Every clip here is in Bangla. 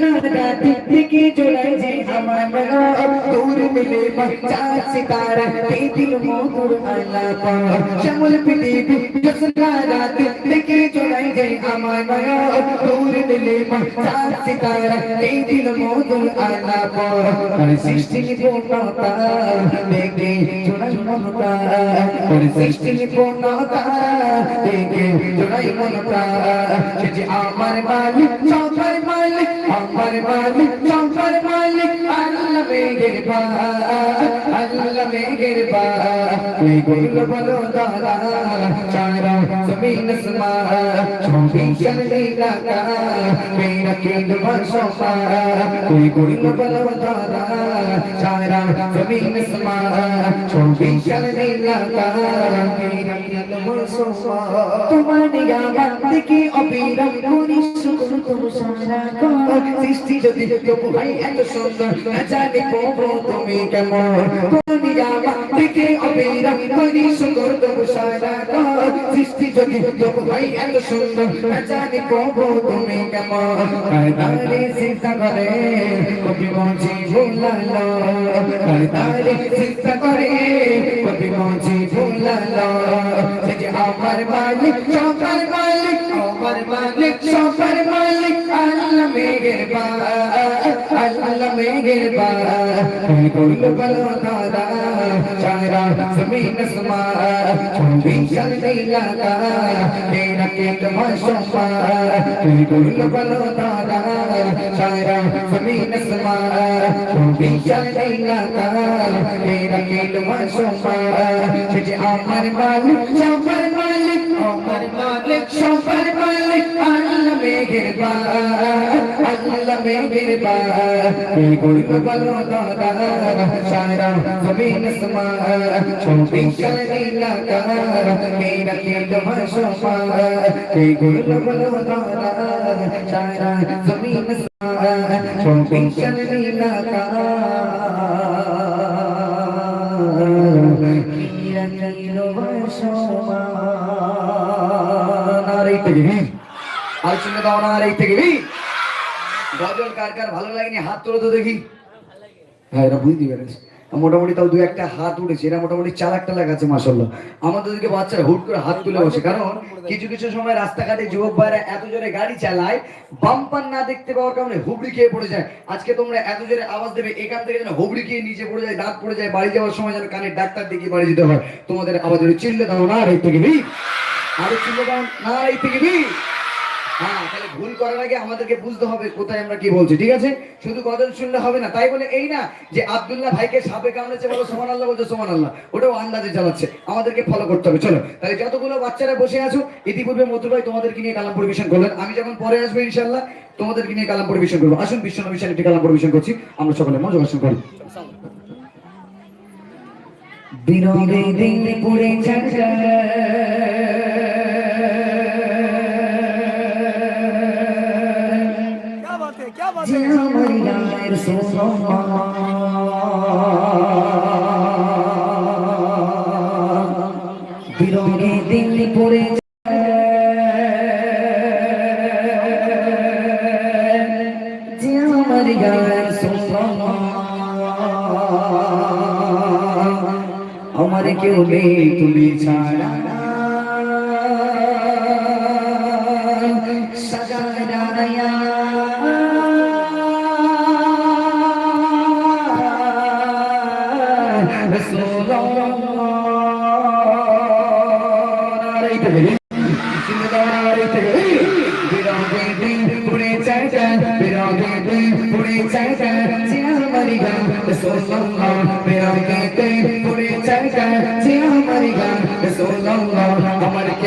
রাত থেকে জোড়াই যে আমার মনা দূর মিলে চাঁদ সিতারা এই দিল মধুর আলাপ শ্যামল পৃথিবী জোসনা রাত থেকে জোড়াই যে আমার মনা দূর মিলে চাঁদ সিতারা এই দিল মধুর আলাপ সৃষ্টি পূর্ণতা দেখে জোড়াই মনতা সৃষ্টি পূর্ণতা দেখে জোড়াই মনতা সে যে আমার মালিক সবার মালিক আমার মালিক সবার মালিক আল্লাহ মেঘের পাহাড় মেঘের পা গুল বলো দাদা, চারা জমিন সমা ছোটি চলে লাগা মেরা কেন্দ বসপা তুই গুল বলো দাদা, চারা জমিন সমা ছোটি চলে লাগা মেরা কেন্দ বসপা তোমার নিগাহ থেকে অবিরাম করি শুকর করো সারা সৃষ্টি যদি তবু ভাই এত সুন্দর, না জানি প্রভু তুমি কেমন। দুনিয়া থেকে অবিরাম করি শুকর তবু সারা সৃষ্টি যদি তবু ভাই এত সুন্দর, না জানি প্রভু তুমি কেমন। তারে চিন্তা করে, কবি মঞ্চি ভুলালো তারে চিন্তা করে, কবি মঞ্চি ভুলালো সে যে আমার মালিক সবার মালিক আমার মালিক। উপর মালিক আল্লাহ মেহেরবান আল্লাহ মেহেরবান। কোন বলো দাদা চারা জমিন সমা চুম্বি চলতে লাগা তেরা কে তমাশা কোন বলো দাদা চারা জমিন সমা চুম্বি চলতে লাগা তেরা কে তমাশা যে আমার মালিক সবার মালিক আমার মালিক সবার মালিক আল্লাহ মেহেরবান আল্লাহ মেহেরবান কে গুণ বলো দাদা, সারা জমিন আসমান। চৌবিশাল এলাকা মেরা কে তোমার সোফা কে গুণ বলো দাদা, সারা জমিন আসমান। চৌবিশাল এলাকা Thank you. আর আর দাও আর এই থেকে গজল কার কার ভালো লাগেনি? হাত তোলো তো দেখি। হ্যাঁ এটা বুঝতে পেরেছি। মোটামুটি তাও দু একটা হাত উঠেছে। এরা মোটামুটি চার একটা লাগাচ্ছে মাসাল্লাহ আমাদেরকে বাচ্চারা হুট করে হাত তুলে বসে। কারণ কিছু কিছু সময় রাস্তাঘাটে যুবক ভাইরা এত জোরে গাড়ি চালায়, বাম্পার না দেখতে পাওয়ার কারণে হুবড়ি খেয়ে পড়ে যায়। আজকে তোমরা এত জোরে আওয়াজ দেবে, এখান থেকে যেন হুবড়ি খেয়ে নিচে পড়ে যায়, দাঁত পড়ে যায়, বাড়ি যাওয়ার সময় যেন কানের ডাক্তার দেখিয়ে বাড়ি যেতে হয়। তোমাদের আওয়াজ চিল্লে দাও, না, আর এই থেকে আরও চিল্লে দাও, না, আর এই থেকে হ্যাঁ ভুল করার আগে আমাদেরকে বুঝতে হবে কোথায় আমরা কি বলছি, ঠিক আছে? শুধু শুনলে হবে না, তাই বলে এই না যে আব্দুল্লাহ ভাইকে কামড়েছে বলো সোমান আল্লাহ বলছে সোমান আল্লাহ ওটাও আন্দাজে চালাচ্ছে, আমাদেরকে ফলো করতে হবে, চলো। তাহলে যতগুলো বাচ্চারা বসে আছো, ইতিপূর্বে ভাই তোমাদেরকে নিয়ে কালাম পরিবেশন করলেন, আমি যখন পরে আসব ইনশাল্লাহ তোমাদেরকে নিয়ে কালাম পরিবেশন করব। আসুন বিশ্ব নবী একটি কালাম পরিবেশন করছি, আমরা সকলে ভাষণ করি। দিন পুরে क्या যে আমার গায়ের সোনা বিরোধী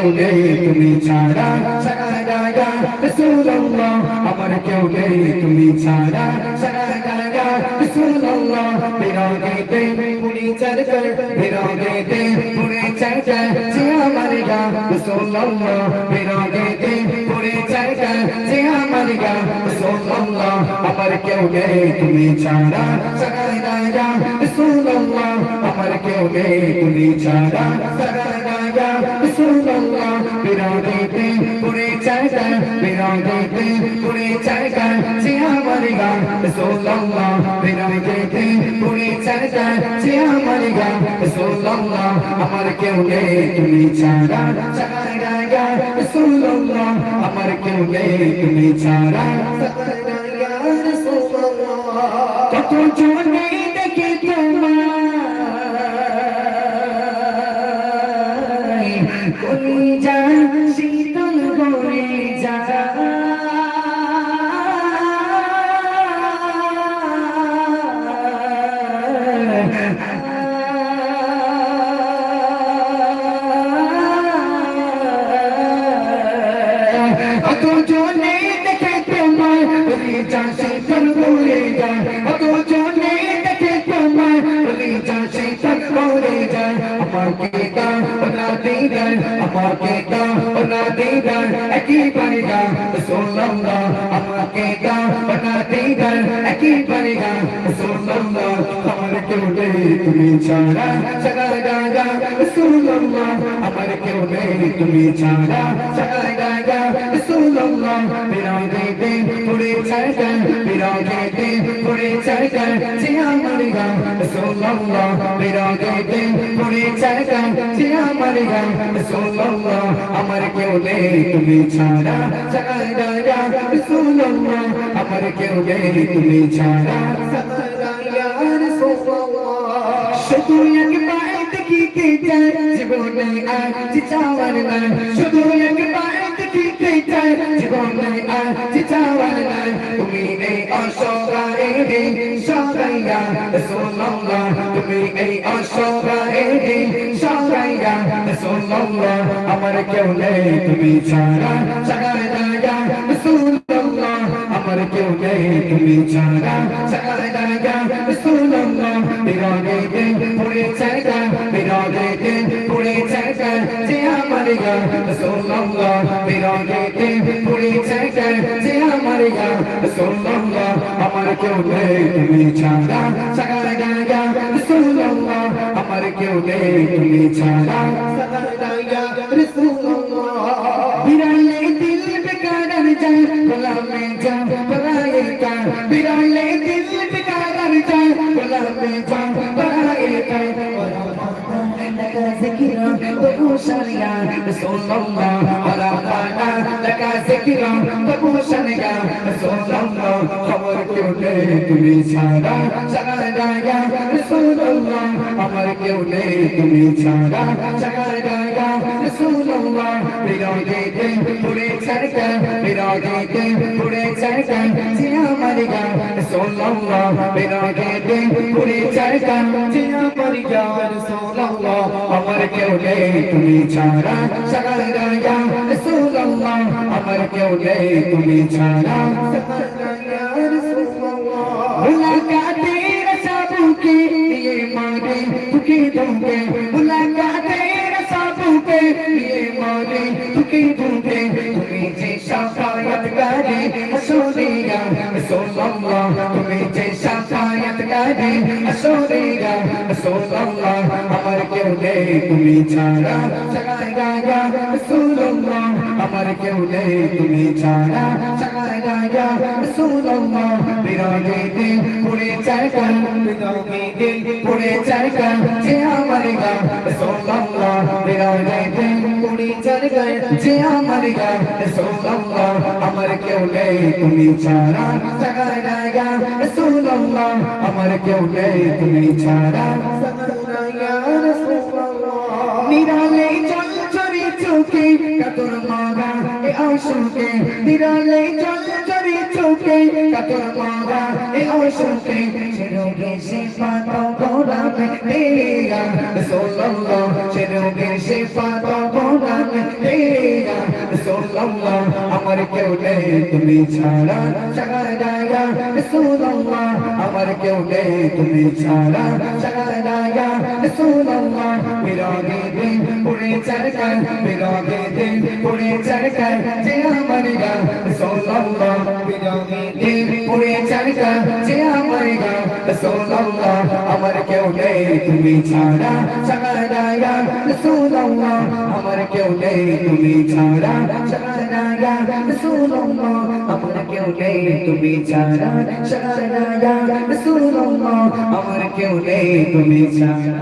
কেউ নেই, তুমি ছাড়া। রসুল্লাহ আমার কেউ নেই, তুমি ছাড়া। রসুল্লাহ বিরাগেতে পুরি চরকর বিরাগেতে পুরি চরকর যে আমার গা রসুল্লাহ বিরাগেতে পুরি চরকর যে আমার গা রসুল্লাহ আমার কেউ নেই, তুমি ছাড়া। রসুল্লাহ আমার কেউ নেই, তুমি ছাড়া ছাড়া রসুল্লাহ বিরাগেতে পুরি চরকর বিরাগেতে পুরি চরকর যে আমার রাসূলুল্লাহ যেতে পুরে চর্চা যে গা রাসূলুল্লাহ আমার কেউ নেই তুমি গা রাসূলুল্লাহ আমার কেউ নেই তুমি রাসূলুল্লাহ কত জনে Oh, সুল্লাল্লাহ আমাকে কা না দিদার একই পারিগা সুন্দর, আমার কেউ নেই তুমি ছাড়া সাগা গাগা। সুন্দর, আমার কেউ নেই তুমি ছাড়া সাগা গাগা। দেতে বিরাই দেতে পুরে ছাড়কা যে আমার গা সুল্লাল্লাহ বিরাই দেতে পুরে ছাড়কা যে আমার গা সুল্লাল্লাহ আমার কেউ নেই তুমি ছাড়া গাগা সুল্লাল্লাহ আমার কেউ নেই তুমি ছাড়া সাগা গাগা সুল্লাল্লাহ শুধু একবার দেখিতে চাই জীবনে আজ চাওয়ার নাই শুধু একবার দেখিতে চাই জীবনে আজ চাওয়ার নাই তুমি এই অসহায় রে সহায়া রাসূলুল্লাহ তুমি এই অসহায় রে সহায়া রাসূলুল্লাহ আমার কেউ নেই তুমি ছাড়া সাগায়া রাসূলুল্লাহ আমার কেউ নেই তুমি ছাড়া সাগায়া রাসূলুল্লাহ বিরাগে দে পুরে চাকা বিরাগে দে পুরে চাকা যে আমার গা রাসূলুল্লাহ বিরাগে দে পুরে চাকা যে আমার গা রাসূলুল্লাহ আমার কেউ নেই তুমি ছাড়া। সাগায়া রাসূলুল্লাহ আমার কেউ নেই তুমি ছাড়া। দিল বেকার যায় গোলামে যা পরায়ে কা বিরালে لك ذكرا وبوشريا رسول الله ورفعنا لك ذكرا وبوشريا رسول الله خبر কেউ নেই তুমি ছাড়া সাগায়া রাসূলুল্লাহ আমার কেউ নেই তুমি ছাড়া সাগায়া রাসূলুল্লাহ বিরাগে দে পুরে ছাড়কা বিরাগে দে পুরে ছাড়কা যে আমার গা রাসূলুল্লাহ বিরাগে দে পুরে ছাড়কা যে আমার গা রাসূলুল্লাহ আমার কেউ নেই, তুমি ছাড়া সাগায়া রাসূলুল্লাহ, আমার কেউ নেই, তুমি ছাড়া সাগায়া রাসূলুল্লাহ। মুলাকাতের সাবুকে দিয়ে মারে তুকে দুকে মুলাকাতের সাবুকে দিয়ে মারে তুকে দুকে তুমি যে শাফায়াত করে আসরিয়া রাসূলুল্লাহ, তুমি যে শাফায়াত করে আসরিয়া রাসূলুল্লাহ কেউ নেই, তুমি ছাড়া। সাগায়া রাসূলুল্লাহ। আমার কেউ নেই, তুমি ছাড়া। সাগায়া রাসূলুল্লাহ। বিরাগে দে পুরে চাকা বিরাগে দে পুরে চাকা যে আমার গা রাসূলুল্লাহ। বিরাগে দে পুরে চাকা যে আমার গা রাসূলুল্লাহ। আমার কেউ নেই, তুমি ছাড়া। রাসূলুল্লাহ। আমার কেউ নেই, তুমি ছাড়া। নিরালে চল চরি চোখে কাতর নিরালে চল চরি চোখে কাতর মারা এ আশুকে ছেড়োগে সে পাতো গোলামে তেরা রাসূলুল্লাহ ছেড়োগে সে পাতো গোলামে তেরা রাসূলুল্লাহ আমার কেউ নেই, তুমি ছাড়া সাগায়া রাসূলুল্লাহ আমার কেউ নেই, তুমি ছাড়া সাগায়া রাসূলুল্লাহ বিরাগে দিন পুরে চরকা বিরাগে দিন পুরে চরকা যে আমার গা রাসূলুল্লাহ বিরাগে জমিতে পুরে চারটা যে আমার গাও রাসূলুল্লাহ আমার কেউ নেই তুমি ছাড়া সাগারায়া রাসূলুল্লাহ আমার কেউ নেই তুমি ছাড়া সাগারায়া রাসূলুল্লাহ আমার কেউ নেই তুমি ছাড়া সাগারায়া রাসূলুল্লাহ আমার কেউ নেই তুমি ছাড়া।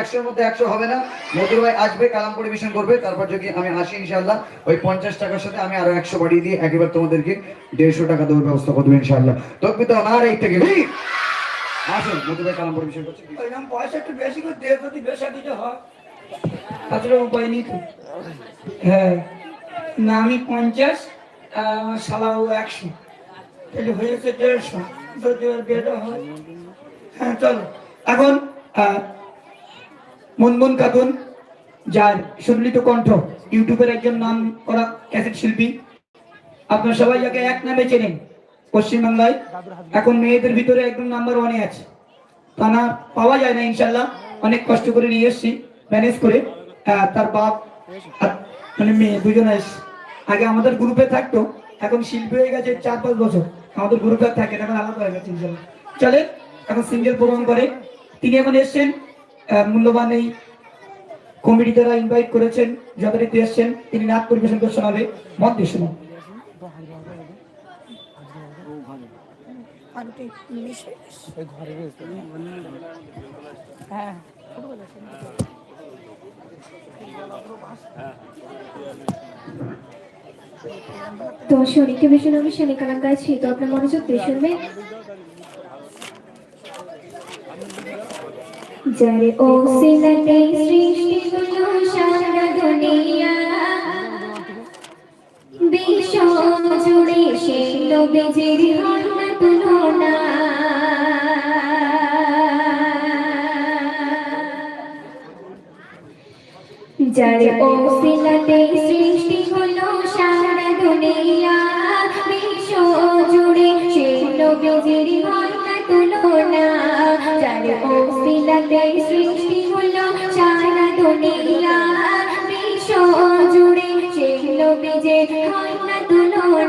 একশোর মধ্যে একশো হবে না ভাই আসবে কালাম পরিবেশন করবে তারপর যদি আমি ইনশাল্লাহ ওই পঞ্চাশ টাকার সাথে আমি আরও একশো একেবারে তোমাদেরকে দেড়শো টাকা দেওয়ার ব্যবস্থা করব ইনশাল্লাহ তকবির তো আমার এই থেকে আসুন মধুর ভাই কালাম পরিবেশন করছে এরকম পয়সা একটু বেশি করে দেড় প্রতি বেশা দিতে হয়। তাছাড়া উপায় নেই তো। হ্যাঁ। না, আমি পঞ্চাশ সালাও একশো। তাহলে হয়েছে দেড়শো। যদি হয়। হ্যাঁ চলো। এখন মনমন খাতুন যার সুললিত কণ্ঠ ইউটিউবের একজন নাম করা ক্যাসেট শিল্পী। আপনার সবাই যাকে এক নামে চেনেন পশ্চিমবাংলায়। এখন মেয়েদের ভিতরে একদম নাম্বার ওয়ানে আছে। তা না পাওয়া যায় না ইনশাল্লাহ। অনেক কষ্ট করে নিয়ে এসেছি ম্যানেজ করে। তার বাপ মানে মেয়ে দুজনে আগে আমাদের গ্রুপে থাকতো, এখন শিল্পী হয়ে গেছে চার পাঁচ বছর। আমাদের গ্রুপে থাকে এখন আলাদা হয়ে গেছে চলে এখন সিঙ্গেল প্রোগ্রাম করে। তিনি এখন এসছেন মূল্যবান এই কমিটি দ্বারা ইনভাইট করেছেন, যথারীতি এসছেন। তিনি নাচ পরিবেশন করে হবে মত দিয়ে শুনুন তো শরীরকে বেশি আমি শানি কালাম গাইছি তো আপনার মনোযোগ দিয়ে শুনবেন। যারে ও সিলাতে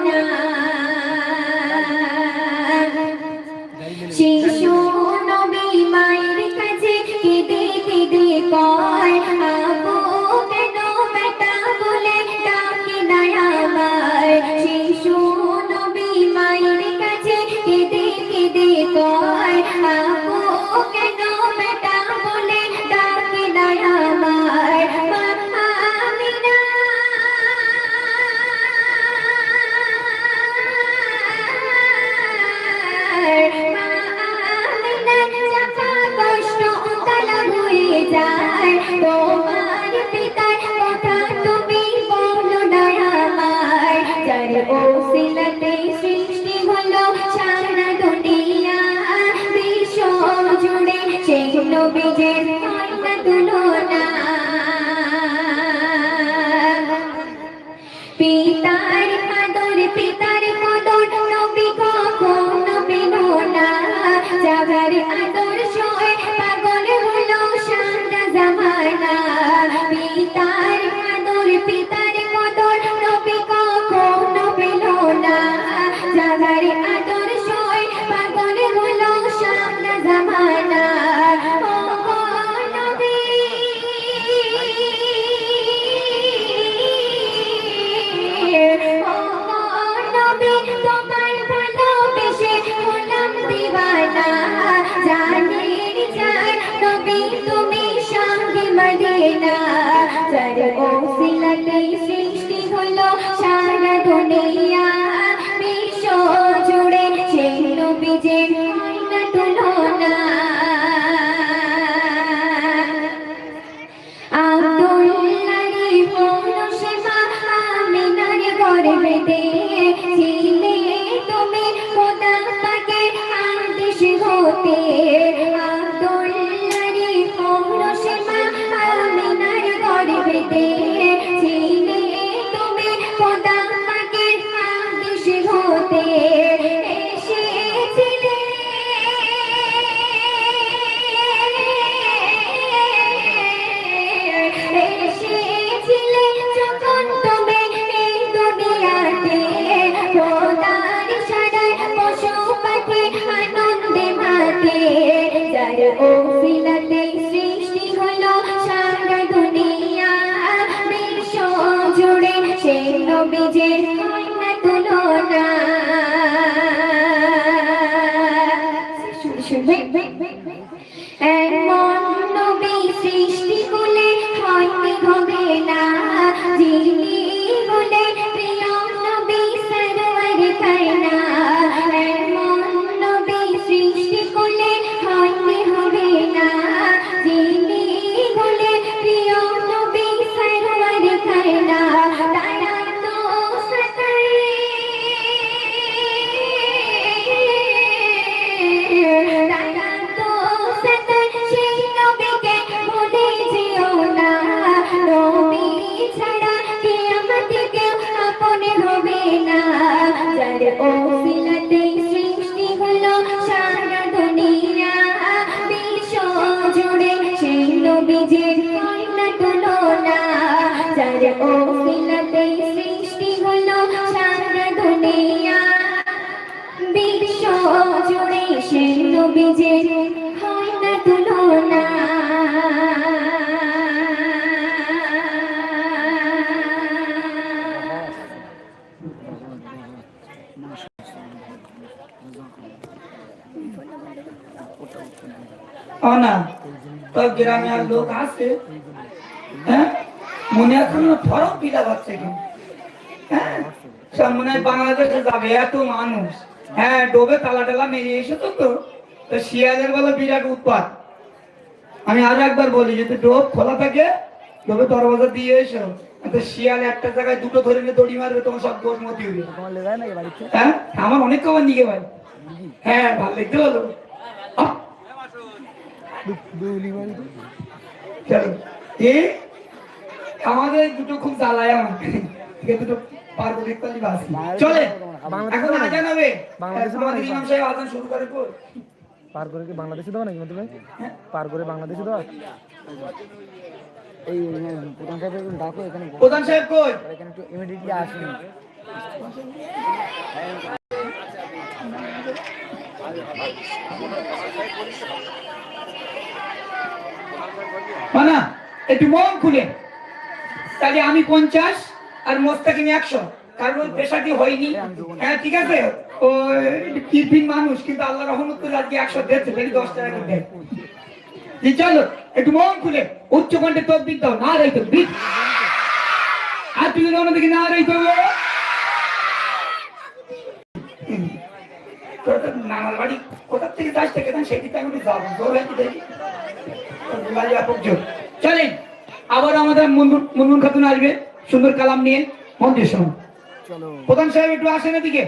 Yeah. গ্রামে আর লোক আছে হ্যাঁ? মনে আছে না ফরক পিলা পাচ্ছে কি? হ্যাঁ? সব মনে হয় বাংলাদেশে যাবে এত মানুষ। হ্যাঁ ডোবে তালা টালা মেরে এসে তো। তো তো শিয়ালের বেলা বিরাট উৎপাত। আমি আরও একবার বলি যদি ডোব খোলা থাকে ডোবে দরওয়াজা দিয়ে এসো। তো শিয়াল একটা জায়গায় দুটো ধরে নিয়ে দড়ি মারবে তোমার সব দোষ মতি হ্যাঁ আমার অনেক খবর নিকে ভাই। হ্যাঁ ভালো দেখতে এ আমাদের দুটো খুব জ্বালায় আমার এ দুটো পার দেখতে বাস চলে এখন আজান হবে। বাংলাদেশে আমাদের ইমাম সাহেব আজান শুরু করে কই? পার করে কি বাংলাদেশে দেওয়া নাকি ভাই? পার করে বাংলাদেশে দেওয়া? এই প্রধান সাহেব ডাকো এখানে প্রধান সাহেব কই? এখানে একটু ইমিডিয়েটলি আসুন। মানা, একটু মন খুলে। তাহলে আমি পঞ্চাশ আর মোস্তাকিম একশো। কারণ ওই পেশাটি হয়নি। হ্যাঁ ঠিক আছে? ও মানুষ, কিন্তু আল্লাহ রহমত করে আজকে একশো তাহলে দশ টাকা দেয়। চলো, একটু মন খুলে। উচ্চ কণ্ঠে তদ্বিদ দাও। না রাই তো বিদ আর তুমি ওনার দিকে না তো নানার বাড়ি কোথা থেকে যাস থেকে সেই দিকে আমি যাব। জোর দেখি। চলেন আবার আমাদের মুনমুন খাতুন আসবে সুন্দর কালাম নিয়ে মন দিয়ে প্রধান সাহেব একটু আসেন এদিকে।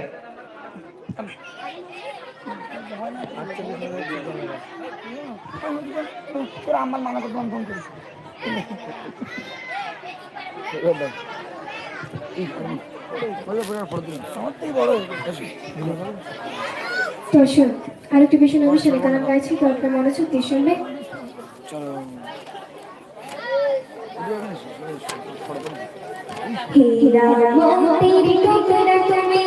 আমার মানা করতে ফোন করিস দর্শক আরেকটি বিষয় আমি শালিক কালাম গাইছি তো আপনার মনোযোগ দিয়ে শুনবে হীরা মোতির টুকরা তুমি